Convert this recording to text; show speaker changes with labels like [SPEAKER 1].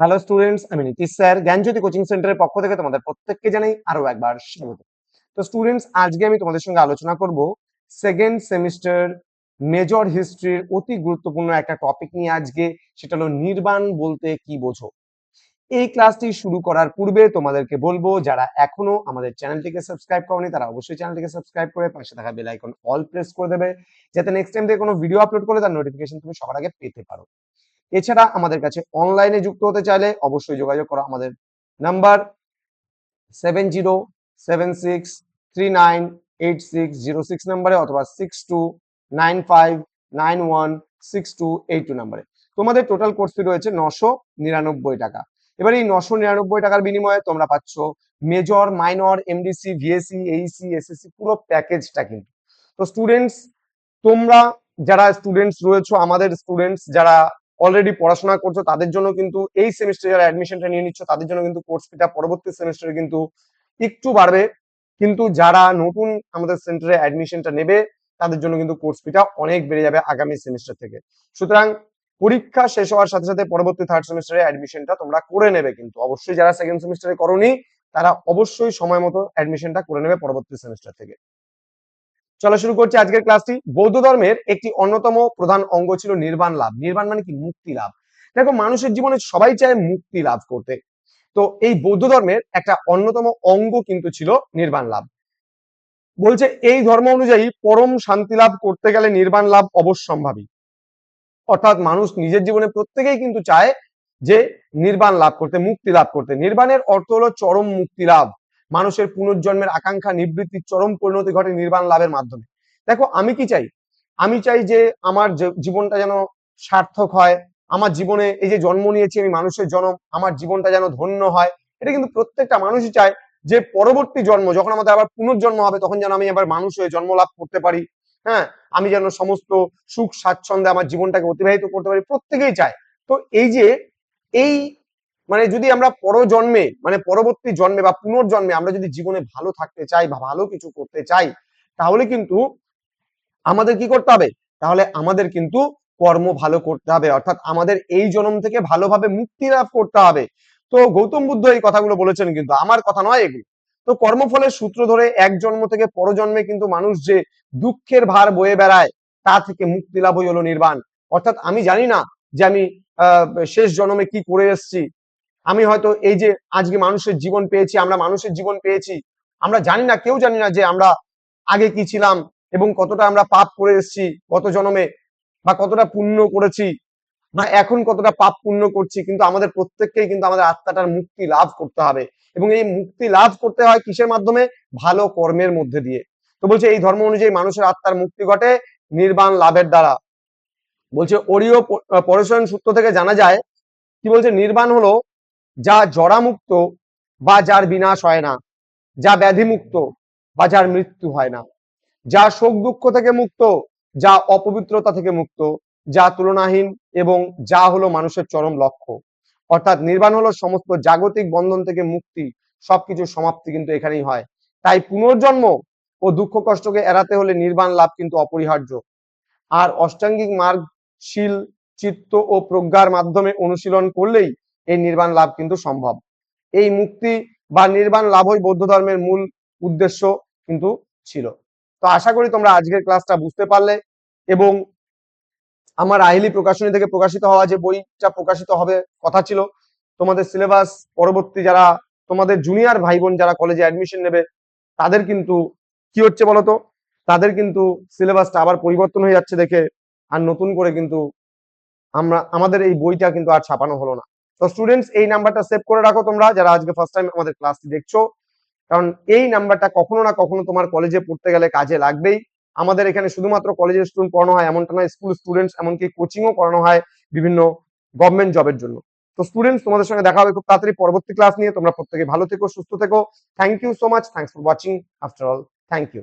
[SPEAKER 1] Hello students আমি Nitish sir জ্ঞানজ্যোতি coaching সেন্টারের পক্ষ থেকে তোমাদের প্রত্যেককে জানাই আরও একবার স্বাগত। তো স্টুডেন্টস আজকে আমি তোমাদের সঙ্গে আলোচনা করব সেকেন্ড সেমিস্টার মেজর হিস্ট্রির অতি গুরুত্বপূর্ণ একটা টপিক নিয়ে আজকে। সেটা হলো নির্বাণ বলতে কি বোঝো? এই ক্লাসটি শুরু করার পূর্বে তোমাদেরকে বলব, যারা এখনও আমাদের চ্যানেলটিকে সাবস্ক্রাইব করনি, তারা অবশ্যই চ্যানেলটিকে সাবস্ক্রাইব করে পাশে থাকা বেল আইকন অল প্রেস করে দেবে, যাতে নেক্সট টাইম থেকে কোনো ভিডিও আপলোড করলে তার নোটিফিকেশন তুমি সবার আগে পেতে পারো। এছাড়া আমাদের কাছে অনলাইনে যুক্ত হতে চাইলে অবশ্যই যোগাযোগ করো আমাদের number seven zero seven six three nine eight six zero six নাম্বারে অথবা six two nine five nine one six two eight two নাম্বারে তোমাদের টোটাল কোর্স ফি রয়েছে নশো নিরানব্বই টাকা। এবার এই নশো নিরানব্বই টাকার বিনিময়ে তোমরা পাচ্ছ মেজর মাইনর এমডিসি ভিএসসি এইসি এসএসসি পুরো প্যাকেজটা কিন্তু। তো স্টুডেন্টস তোমরা যারা স্টুডেন্টস রয়েছো, আমাদের স্টুডেন্টস যারা অলরেডি পড়াশোনা করছ, তাদের জন্য কিন্তু এই সেমিস্টারে যারা অ্যাডমিশনটা নিয়ে নিচ্ছ, তাদের জন্য কিন্তু কোর্স ফিটা পরবর্তী সেমিস্টারে কিন্তু একটু বাড়বে। কিন্তু যারা নতুন আমাদের সেন্টারে অ্যাডমিশনটা নেবে, তাদের জন্য কিন্তু কোর্স ফিটা অনেক বেড়ে যাবে আগামী সেমিস্টার থেকে। সুতরাং পরীক্ষা শেষ হওয়ার সাথে সাথে পরবর্তী থার্ড সেমিস্টারে অ্যাডমিশনটা তোমরা করে নেবে কিন্তু। অবশ্যই যারা সেকেন্ড সেমিস্টারে করনি, তারা অবশ্যই সময় মতো অ্যাডমিশনটা করে নেবে পরবর্তী সেমিস্টার থেকে। চলো শুরু করছি আজকের ক্লাসটি বৌদ্ধ ধর্মের একটি অন্যতম প্রধান অঙ্গ ছিল নির্বাণ লাভ। নির্বাণ মানে কি? মুক্তি লাভ। দেখো, মানুষের জীবনে সবাই চায় মুক্তি লাভ করতে। তো এই বৌদ্ধ ধর্মের একটা অন্যতম অঙ্গ কিন্তু ছিল নির্বাণ লাভ। বলছে, এই ধর্ম অনুযায়ী পরম শান্তি লাভ করতে গেলে নির্বাণ লাভ অবশ্যম্ভাবী। অর্থাৎ মানুষ নিজের জীবনে প্রত্যেকেই কিন্তু চায় যে নির্বাণ লাভ করতে, মুক্তি লাভ করতে। নির্বাণের অর্থ হলো চরম মুক্তি লাভ। মানুষের পুনর্জন্মের আকাঙ্ক্ষা নিবৃত্তির চরম পরিণতি ঘটে নির্বাণ লাভের মাধ্যমে। দেখো, আমি কি চাই? আমি চাই যে আমার জীবনটা যেন সার্থক হয়, আমার জীবনে এই যে জন্ম নিয়েছি আমি মানুষের জন্ম, আমার জীবনটা যেন ধন্য হয়, এটা কিন্তু প্রত্যেকটা মানুষই চায় যে পরবর্তী জন্ম, যখন আমাদের আবার পুনর্জন্ম হবে, তখন যেন আমি আবার মানুষ হয়ে জন্ম লাভ করতে পারি হ্যাঁ? আমি যেন সমস্ত সুখ, স্বাচ্ছন্দ্যে আমার জীবনটাকে অতিবাহিত করতে পারি, প্রত্যেকেই চায়। তো এই যে, এই মানে যদি আমরা পরজন্মে মানে পরবর্তী জন্মে বা পুনর্জন্মে আমরা যদি জীবনে ভালো থাকতে চাই বা ভালো কিছু করতে চাই, তাহলে কিন্তু আমাদের কি করতে হবে? তাহলে আমাদের কিন্তু কর্ম ভালো করতে হবে। অর্থাৎ আমাদের এই জন্ম থেকে ভালোভাবে মুক্তি লাভ করতে হবে। তো গৌতম বুদ্ধ এই কথাগুলো বলেছেন কিন্তু আমার কথা নয় এগুলো। তো কর্মফলের সূত্র ধরে এক জন্ম থেকে পরজন্মে কিন্তু মানুষ যে দুঃখের ভার বয়ে বেড়ায়, তা থেকে মুক্তি লাভই হলো নির্বাণ। অর্থাৎ আমি জানি না যে আমি শেষ জন্মে কি করে এসছি। আমি হয়তো এই যে আজকে মানুষের জীবন পেয়েছি, আমরা মানুষের জীবন পেয়েছি, আমরা জানি না, কেউ জানি না যে আমরা আগে কি ছিলাম এবং কতটা আমরা পাপ করে এসেছি, কত জন্মে বা কতটা পুণ্য করেছি বা এখন কতটা পাপ পুণ্য করছি, কিন্তু আমাদের প্রত্যেককেই কিন্তু আমাদের আত্মাটার মুক্তি লাভ করতে হবে এবং এই মুক্তি লাভ করতে হয় কিসের মাধ্যমে? ভালো কর্মের মধ্যে দিয়ে। তো বলছে এই ধর্ম অনুযায়ী মানুষের আত্মার মুক্তি ঘটে নির্বাণ লাভের দ্বারা। বলছে অরিয় পরশন সূত্র থেকে জানা যায়, কি বলছে? নির্বাণ হলো যা জরামুক্ত বা যার বিনাশ হয় না, যা ব্যাধিমুক্ত বা যার মৃত্যু হয় না। যা শোক দুঃখ থেকে মুক্ত, যা অপবিত্রতা থেকে মুক্ত, যা তুলনাহীন এবং যা হলো মানুষের চরম লক্ষ্য। অর্থাৎ নির্বাণ হলো সমস্ত জাগতিক বন্ধন থেকে মুক্তি সবকিছুর সমাপ্তি কিন্তু এখানেই হয়। তাই পুনর্জন্ম ও দুঃখ কষ্টকে এড়াতে হলে নির্বাণ লাভ কিন্তু অপরিহার্য। আর অষ্টাঙ্গিক মার্গ শীল চিত্ত ও প্রজ্ঞার মাধ্যমে অনুশীলন করলেই এই নির্বাণ লাভ কিন্তু সম্ভব। এই মুক্তি বা নির্বাণ লাভই বৌদ্ধ ধর্মের মূল উদ্দেশ্য কিন্তু ছিল। তো আশা করি তোমরা আজকের ক্লাসটা বুঝতে পারলে এবং আমার আইলি প্রকাশনী থেকে প্রকাশিত হওয়া যে বইটা প্রকাশিত হবে কথা ছিল, তোমাদের সিলেবাস পরবর্তী যারা, তোমাদের জুনিয়র ভাই বোন যারা কলেজে অ্যাডমিশন নেবে, তাদের কিন্তু কি হচ্ছে বলতো? তাদের কিন্তু সিলেবাসটা আবার পরিবর্তন হয়ে যাচ্ছে দেখে, আর নতুন করে কিন্তু আমরা, আমাদের এই বইটা কিন্তু আর ছাপানো হলো না। তো স্টুডেন্টস এই নাম্বারটা সেভ করে রাখো তোমরা, যারা আজকে ফার্স্ট টাইম আমাদের ক্লাসটি দেখছ। কারণ এই নাম্বারটা কখনো না কখনো তোমার কলেজে পড়তে গেলে কাজে লাগবেই। আমাদের এখানে শুধুমাত্র কলেজের স্টুডেন্ট পড়ানো হয়, এমনটা নয় স্কুল স্টুডেন্টস এমনকি কোচিংও করানো হয় বিভিন্ন গভর্নমেন্ট জবের জন্য। তো স্টুডেন্টস তোমাদের সঙ্গে দেখা হবে খুব তাড়াতাড়ি পরবর্তী ক্লাস নিয়ে। তোমরা প্রত্যেকে ভালো থেকো, সুস্থ থেকো। Thank you so much thanks for watching after all thank you